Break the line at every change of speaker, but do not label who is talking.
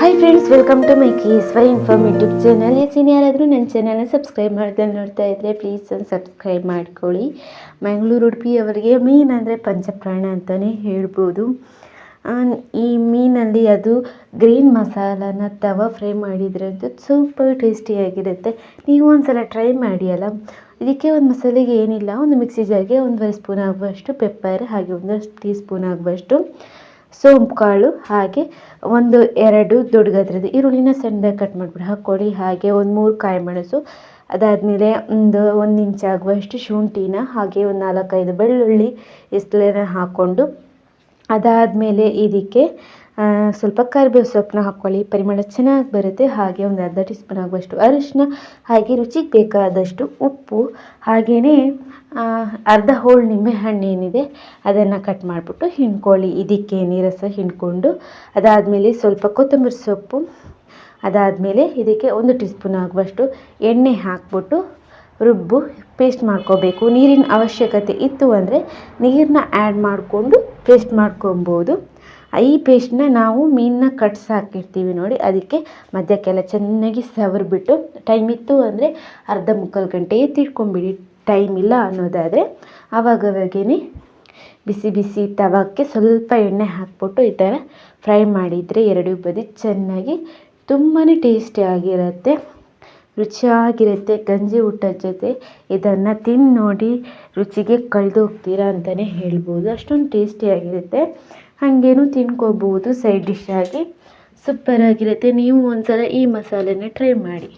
Hi friends welcome to my case Y inform YouTube channel yes ಯಾರಾದರೂ ನನ್ನ ಚಾನಲ್ನ subscribe ಮಾಡ್ದಲ್ಲಿ ನೋಡ್ತಾ ಇದ್ದರೆ ಪ್ಲೀಸ್ ಒಂದು ಸಬ್ಸ್ಕ್ರೈಬ್ ಮಾಡ್ಕೊಳ್ಳಿ. ಮ್ಯಾಂಗ್ಳೂರು ಉಡುಪಿ ಅವರಿಗೆ ಮೀನು ಅಂದರೆ ಪಂಚಪ್ರಾಣ ಅಂತಲೇ ಹೇಳ್ಬೋದು. ಈ ಮೀನಲ್ಲಿ ಅದು ಗ್ರೀನ್ ಮಸಾಲಾನ ತವ ಫ್ರೈ ಮಾಡಿದರೆ ಅಂತೂ ಸೂಪರ್ ಟೇಸ್ಟಿಯಾಗಿರುತ್ತೆ ನೀವು ಒಂದ್ಸಲ ಟ್ರೈ ಮಾಡಿ ಅಲ್ಲ? ಇದಕ್ಕೆ ಒಂದು ಮಸಾಲೆಗೆ ಏನಿಲ್ಲ, ಒಂದು ಮಿಕ್ಸಿ ಜಾರ್ಗೆ ಒಂದೂವರೆ ಸ್ಪೂನ್ ಆಗುವಷ್ಟು ಪೆಪ್ಪರ್ ಹಾಗೆ ಒಂದು ಟೀ ಸ್ಪೂನ್ ಆಗುವಷ್ಟು. ಸೋಂಪು ಕಾಳು ಹಾಗೆ ಒಂದು ಎರಡು ದೊಡ್ಡ ಗಾತ್ರದ ಈರುಳ್ಳಿನ ಸಣ್ಣದಾಗಿ ಕಟ್ ಮಾಡಿಬಿಡಿ. ಹಾಕ್ಕೊಳ್ಳಿ. ಹಾಗೆ ಒಂದು ಮೂರು ಕಾಯಿ ಮೆಣಸು ಅದಾದಮೇಲೆ ಒಂದು ಒಂದು ಇಂಚ್ ಆಗುವಷ್ಟು ಶುಂಠಿನ, ಹಾಗೆ ಒಂದು ನಾಲ್ಕೈದು ಬೆಳ್ಳುಳ್ಳಿ ಇಸ್ಲೇನ ಹಾಕ್ಕೊಂಡು, ಅದಾದಮೇಲೆ ಇದಕ್ಕೆ ಸ್ವಲ್ಪ ಕರಿಬೇವು ಸೊಪ್ಪನ್ನ ಹಾಕ್ಕೊಳ್ಳಿ. ಪರಿಮಳ ಚೆನ್ನಾಗಿ ಬರುತ್ತೆ. ಹಾಗೆ ಒಂದು ಅರ್ಧ ಟೀ ಸ್ಪೂನ್ ಆಗುವಷ್ಟು ಅರಿಶಿನ ಹಾಗೆ ರುಚಿಗೆ ಬೇಕಾದಷ್ಟು ಉಪ್ಪು ಹಾಗೆಯೇ ಅರ್ಧ ಹೋಳು ನಿಂಬೆಹಣ್ಣು ಏನಿದೆ, ಅದನ್ನು ಕಟ್ ಮಾಡಿಬಿಟ್ಟು ಹಿಂಡ್ಕೊಳ್ಳಿ. ಇದಕ್ಕೆ ನೀರಸ ಹಿಂಡ್ಕೊಂಡು, ಅದಾದಮೇಲೆ ಸ್ವಲ್ಪ ಕೊತ್ತಂಬರಿ ಸೊಪ್ಪು, ಅದಾದಮೇಲೆ ಇದಕ್ಕೆ ಒಂದು ಟೀ ಸ್ಪೂನ್ ಆಗುವಷ್ಟು ಎಣ್ಣೆ ಹಾಕ್ಬಿಟ್ಟು ರುಬ್ಬು ಪೇಸ್ಟ್ ಮಾಡ್ಕೋಬೇಕು. ನೀರಿನ ಅವಶ್ಯಕತೆ ಇತ್ತು ಅಂದರೆ ನೀರನ್ನ ಆ್ಯಡ್ ಮಾಡಿಕೊಂಡು ಪೇಸ್ಟ್ ಮಾಡ್ಕೊಬೋದು. ಈ ಪೇಸ್ಟ್ನ ನಾವು ಮೀನನ್ನ ಕಟ್ಸಿ ಹಾಕಿರ್ತೀವಿ ನೋಡಿ. ಅದಕ್ಕೆ ಮಧ್ಯಕ್ಕೆಲ್ಲ ಚೆನ್ನಾಗಿ ಸವರ್ಬಿಟ್ಟು ಟೈಮ್ ಇತ್ತು ಅಂದರೆ ಅರ್ಧ ಮುಕ್ಕಾಲು ಗಂಟೆ ತಿಳ್ಕೊಂಬಿಡಿ ಟೈಮ್ ಇಲ್ಲ ಅನ್ನೋದಾದರೆ ಆವಾಗವಾಗೇ ಬಿಸಿ ಬಿಸಿ ತವಕ್ಕೆ ಸ್ವಲ್ಪ ಎಣ್ಣೆ ಹಾಕ್ಬಿಟ್ಟು ಈ ಥರ ಫ್ರೈ ಮಾಡಿದರೆ ಎರಡೂ ಬದಿ ಚೆನ್ನಾಗಿ ತುಂಬಾ ಟೇಸ್ಟಿಯಾಗಿರುತ್ತೆ ರುಚಿಯಾಗಿರುತ್ತೆ. ಗಂಜಿ ಊಟದ ಜೊತೆ ಇದನ್ನು ತಿಂದು ನೋಡಿ ರುಚಿಗೆ ಕಳೆದು ಹೋಗ್ತೀರಾ ಅಂತಲೇ ಹೇಳ್ಬೋದು. ಅಷ್ಟೊಂದು ಟೇಸ್ಟಿಯಾಗಿರುತ್ತೆ ಹಾಗೇನು ತಿನ್ಕೋಬೋದು ಸೈಡ್ ಡಿಶ್ ಆಗಿ. ಸೂಪರಾಗಿರುತ್ತೆ ನೀವು ಒಂದ್ಸಲ ಈ ಮಸಾಲೆನ ಟ್ರೈ ಮಾಡಿ.